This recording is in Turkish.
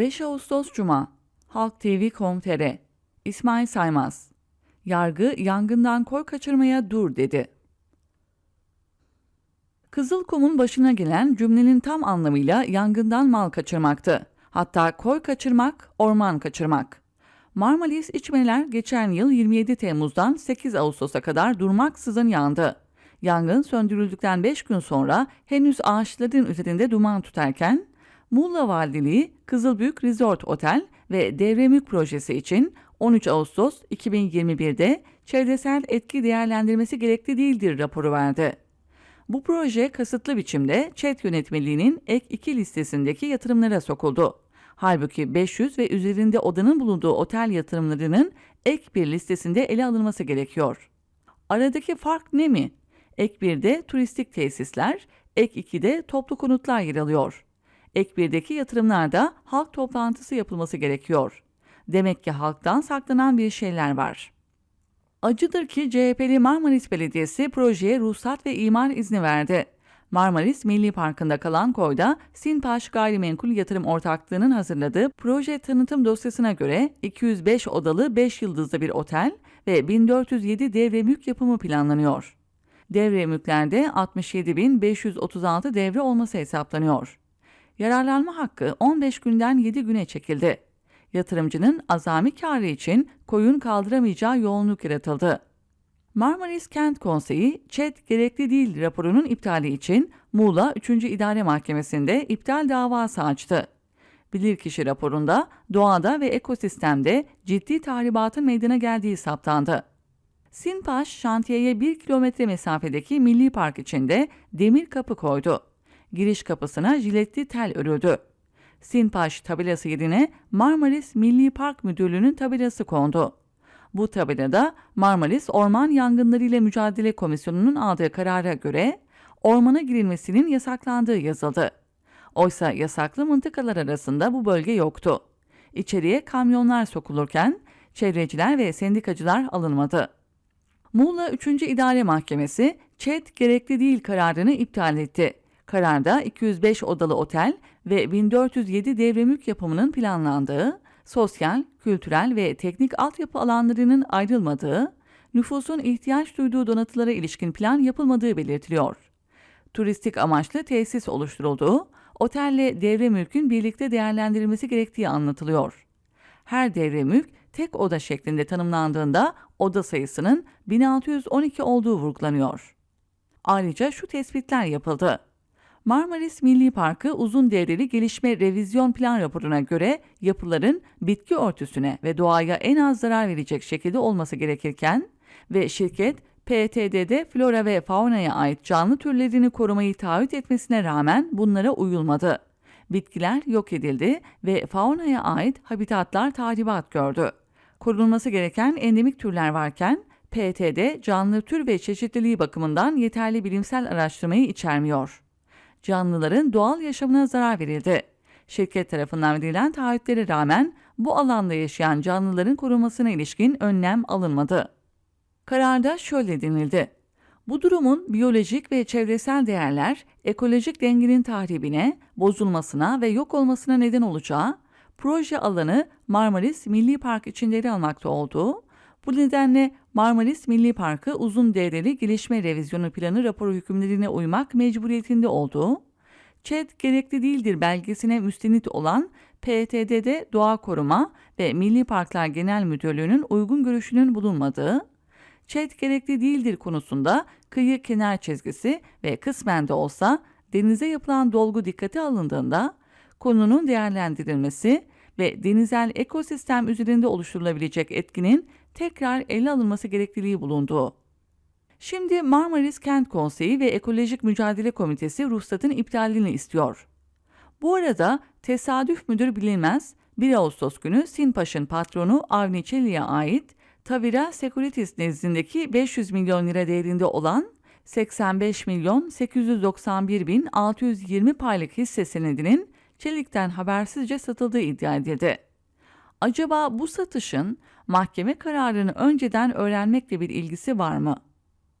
5 Ağustos Cuma Halk TV.com.tr İsmail Saymaz Yargı yangından koy kaçırmaya dur dedi. Kızılkum'un başına gelen cümlenin tam anlamıyla yangından mal kaçırmaktı. Hatta koy kaçırmak, orman kaçırmak. Marmaris içmeler geçen yıl 27 Temmuz'dan 8 Ağustos'a kadar durmaksızın yandı. Yangın söndürüldükten 5 gün sonra henüz ağaçların üzerinde duman tutarken Muğla Valiliği Kızılbük Resort Otel ve Devremük projesi için 13 Ağustos 2021'de çevresel etki değerlendirmesi gerekli değildir raporu verdi. Bu proje kasıtlı biçimde ÇED yönetmeliğinin ek 2 listesindeki yatırımlara sokuldu. Halbuki 500 ve üzerinde odanın bulunduğu otel yatırımlarının ek bir listesinde ele alınması gerekiyor. Aradaki fark ne mi? Ek 1'de turistik tesisler, ek 2'de toplu konutlar yer alıyor. Ek 1'deki yatırımlarda halk toplantısı yapılması gerekiyor. Demek ki halktan saklanan bir şeyler var. Acıdır ki CHP'li Marmaris Belediyesi projeye ruhsat ve imar izni verdi. Marmaris Milli Parkı'nda kalan koyda Sinpaş Gayrimenkul Yatırım Ortaklığı'nın hazırladığı proje tanıtım dosyasına göre 205 odalı 5 yıldızlı bir otel ve 1407 devre mülk yapımı planlanıyor. Devre mülklerde 67.536 devre olması hesaplanıyor. Yararlanma hakkı 15 günden 7 güne çekildi. Yatırımcının azami karı için koyun kaldıramayacağı yoğunluk yaratıldı. Marmaris Kent Konseyi, ÇED gerekli değil raporunun iptali için Muğla 3. İdare Mahkemesi'nde iptal davası açtı. Bilirkişi raporunda doğada ve ekosistemde ciddi tahribatın meydana geldiği saptandı. Sinpaş şantiyeye 1 kilometre mesafedeki milli park içinde demir kapı koydu. Giriş kapısına jiletli tel örüldü. Sinpaş tabelası yerine Marmaris Milli Park Müdürlüğü'nün tabelası kondu. Bu tabelada Marmaris Orman Yangınları ile Mücadele Komisyonu'nun aldığı karara göre ormana girilmesinin yasaklandığı yazıldı. Oysa yasaklı mıntıkalar arasında bu bölge yoktu. İçeriye kamyonlar sokulurken çevreciler ve sendikacılar alınmadı. Muğla 3. İdare Mahkemesi ÇED gerekli değil kararını iptal etti. Kararda 205 odalı otel ve 1407 devre mülk yapımının planlandığı, sosyal, kültürel ve teknik altyapı alanlarının ayrılmadığı, nüfusun ihtiyaç duyduğu donatılara ilişkin plan yapılmadığı belirtiliyor. Turistik amaçlı tesis oluşturulduğu, otelle devre mülkün birlikte değerlendirilmesi gerektiği anlatılıyor. Her devre mülk tek oda şeklinde tanımlandığında oda sayısının 1612 olduğu vurgulanıyor. Ayrıca şu tespitler yapıldı. Marmaris Milli Parkı uzun devreli gelişme revizyon plan raporuna göre yapıların bitki örtüsüne ve doğaya en az zarar verecek şekilde olması gerekirken ve şirket PTD'de flora ve faunaya ait canlı türlerini korumayı taahhüt etmesine rağmen bunlara uyulmadı. Bitkiler yok edildi ve faunaya ait habitatlar tahribat gördü. Korunması gereken endemik türler varken PTD canlı tür ve çeşitliliği bakımından yeterli bilimsel araştırmayı içermiyor canlıların doğal yaşamına zarar verildi. Şirket tarafından verilen taahhütlere rağmen bu alanda yaşayan canlıların korunmasına ilişkin önlem alınmadı. Kararda şöyle denildi. Bu durumun biyolojik ve çevresel değerler ekolojik dengenin tahribine, bozulmasına ve yok olmasına neden olacağı, proje alanı Marmaris Milli Park içinde yer almakta olduğu, bu nedenle Marmaris Milli Parkı uzun devreli gelişme revizyonu planı raporu hükümlerine uymak mecburiyetinde olduğu, ÇED gerekli değildir belgesine müstenit olan PTD'de Doğa Koruma ve Milli Parklar Genel Müdürlüğü'nün uygun görüşünün bulunmadığı, ÇED gerekli değildir konusunda kıyı kenar çizgisi ve kısmen de olsa denize yapılan dolgu dikkate alındığında konunun değerlendirilmesi ve denizel ekosistem üzerinde oluşturulabilecek etkinin tekrar ele alınması gerekliliği bulundu. Şimdi Marmaris Kent Konseyi ve Ekolojik Mücadele Komitesi ruhsatın iptalini istiyor. Bu arada tesadüf müdür bilinmez 1 Ağustos günü Sinpaş'ın patronu Avni Çelik'e ait Tavira Securities nezdindeki 500 milyon lira değerinde olan 85 milyon 891 bin 620 paylık hisse senedinin Çelik'ten habersizce satıldığı iddia edildi. Acaba bu satışın mahkeme kararını önceden öğrenmekle bir ilgisi var mı?